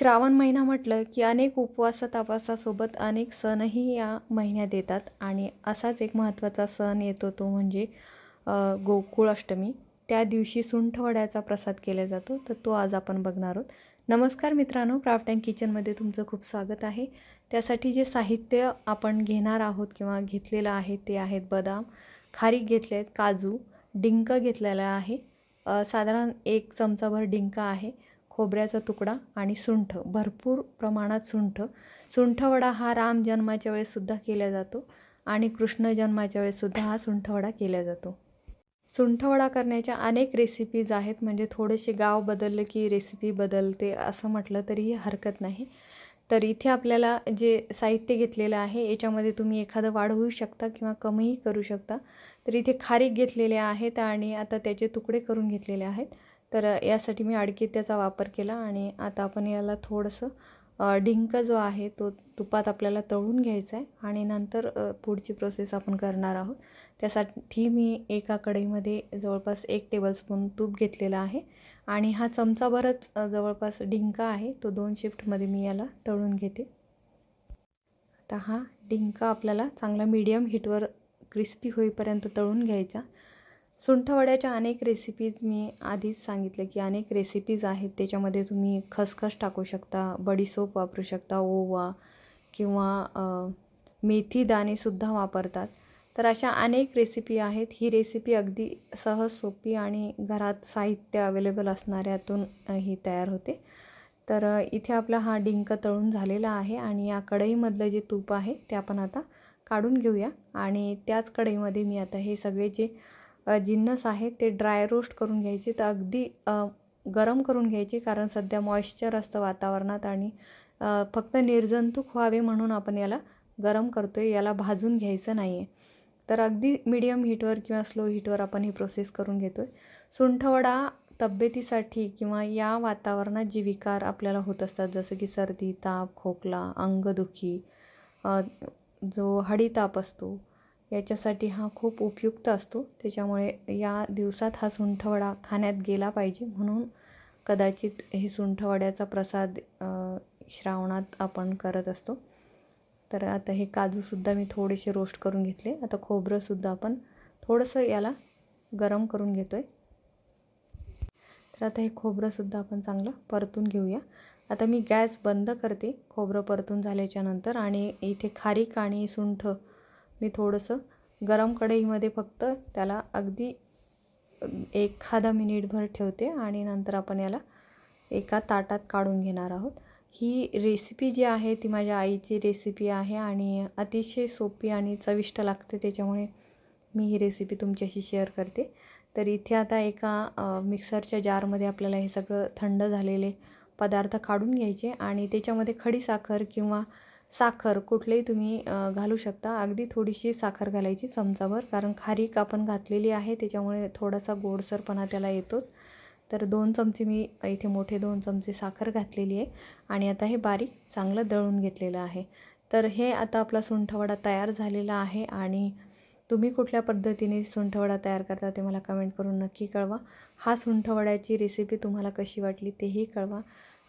श्रावण महिना म्हटलं की अनेक उपवास तपासासोबत अनेक सणही या महिन्यात येतात आणि असाच एक महत्त्वाचा सण येतो तो म्हणजे गोकुळाष्टमी गोकुळ अष्टमी. त्या दिवशी सुंठवड्याचा प्रसाद केला जातो तर तो आज आपण बघणार आहोत. नमस्कार मित्रांनो क्राफ्ट अँड किचनमध्ये तुमचं खूप स्वागत आहे. त्यासाठी जे साहित्य आपण घेणार आहोत किंवा घेतलेलं आहे ते आहेत बदाम खारीक घेतले आहेत काजू डिंक घेतलेला आहे. साधारण एक चमचाभर डिंक आहे. खोबऱ्याचा तुकडा आणि सुंठ भरपूर प्रमाणात सुंठ. सुंठवडा हा राम जन्माच्या वेळेससुद्धा केला जातो आणि कृष्ण जन्माच्या वेळेससुद्धा हा सुंठवडा केला जातो. सुंठवडा करण्याच्या अनेक रेसिपीज आहेत म्हणजे थोडेसे गाव बदललं की रेसिपी बदलते असं म्हटलं तरीही हरकत नाही. तर इथे आपल्याला जे साहित्य घेतलेलं आहे याच्यामध्ये तुम्ही एखादं वाढवू शकता किंवा कमीही करू शकता. तर इथे खारीक घेतलेले आहेत आणि आता त्याचे तुकडे करून घेतलेले आहेत. तर यासाठी मी अडकित्याचा वापर केला आणि आता आपण याला थोडंसं डिंक जो आहे तो तुपात आपल्याला तळून घ्यायचा आहे आणि नंतर पुढची प्रोसेस आपण करणार आहोत. त्यासाठी मी एका कढईमध्ये जवळपास एक टेबलस्पून तूप घेतलेला आहे आणि हा चमचाभरच जवळपास डिंक आहे तो दोन शिफ्टमध्ये मी याला तळून घेते. आता हा डिंक आपल्याला चांगला मीडियम हीटवर क्रिस्पी होईपर्यंत तळून घ्यायचा. सुंठवड्याच्या अनेक रेसिपीज मी आधीच सांगितलं की अनेक रेसिपीज आहेत. त्याच्यामध्ये तुम्ही खसखस टाकू शकता बडीसोप वापरू शकता ओवा किंवा मेथी दाणेसुद्धा वापरतात. तर अशा अनेक रेसिपी आहेत. ही रेसिपी अगदी सहज सोपी आणि घरात साहित्य अवेलेबल असणाऱ्यातून ही तयार होते. तर इथे आपला हा डिंक तळून झालेला आहे आणि या कढईमधलं जे तूप आहे ते आपण आता काढून घेऊया. आणि त्याच कढईमध्ये मी आता हे सगळे जे जिन्नस आहेत ते ड्राय रोस्ट करून घ्यायचे. तर अगदी गरम करून घ्यायचे कारण सध्या मॉइश्चर असतं वातावरणात आणि फक्त निर्जंतुक व्हावे म्हणून आपण याला गरम करतो आहे याला भाजून घ्यायचं नाही आहे तर अगदी मिडियम हीटवर किंवा स्लो हीटवर आपण ही प्रोसेस करून घेतो आहे सुंठवडा तब्येतीसाठी किंवा या वातावरणात जे विकार आपल्याला होत असतात जसं की सर्दी ताप खोकला अंगदुखी जो हडीताप असतो याच्यासाठी हा खूप उपयुक्त असतो. त्याच्यामुळे या दिवसात हा सुंठवडा खाण्यात गेला पाहिजे. म्हणून कदाचित हे सुंठवड्याचा प्रसाद श्रावणात आपण करत असतो. तर आता हे काजूसुद्धा मी थोडेसे रोस्ट करून घेतले. आता खोबरंसुद्धा आपण थोडंसं याला गरम करून घेतो आहे तर आता हे खोबरंसुद्धा आपण चांगलं परतून घेऊया. आता मी गॅस बंद करते खोबरं परतून झाल्याच्यानंतर आणि इथे खारीक आणि सुंठ मी थोडंसं गरम कढईमध्ये फक्त त्याला अगदी एखादा मिनिटभर ठेवते आणि नंतर आपण याला एका ताटात काढून घेणार आहोत. ही रेसिपी जी आहे ती माझ्या आईची रेसिपी आहे आणि अतिशय सोपी आणि चविष्ट लागते त्याच्यामुळे मी ही रेसिपी तुमच्याशी शेअर करते. तर इथे आता एका मिक्सरच्या जारमध्ये आपल्याला हे सगळं थंड झालेले पदार्थ काढून घ्यायचे आणि त्याच्यामध्ये खडीसाखर किंवा साखर कुठलेही तुम्ही घालू शकता. अगदी थोडीशी साखर घालायची चमचाभर कारण खारीक आपण घातलेली आहे त्याच्यामुळे थोडासा गोडसरपणा त्याला येतोच. तर दोन चमचे मी इथे मोठे दोन चमचे साखर घातलेली आहे आणि आता हे बारीक चांगलं दळून घेतलेलं आहे. तर हे आता आपला सुंठवडा तयार झालेला आहे आणि तुम्ही कुठल्या पद्धतीने सुंठवडा तयार करता ते मला कमेंट करून नक्की कळवा. हा सुंठवड्याची रेसिपी तुम्हाला कशी वाटली तेही कळवा.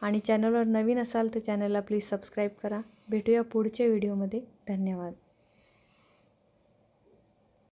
आणि चॅनलवर नवीन असाल तर चॅनलला प्लीज सबस्क्राईब करा. भेटूया पुढच्या व्हिडिओमध्ये. धन्यवाद.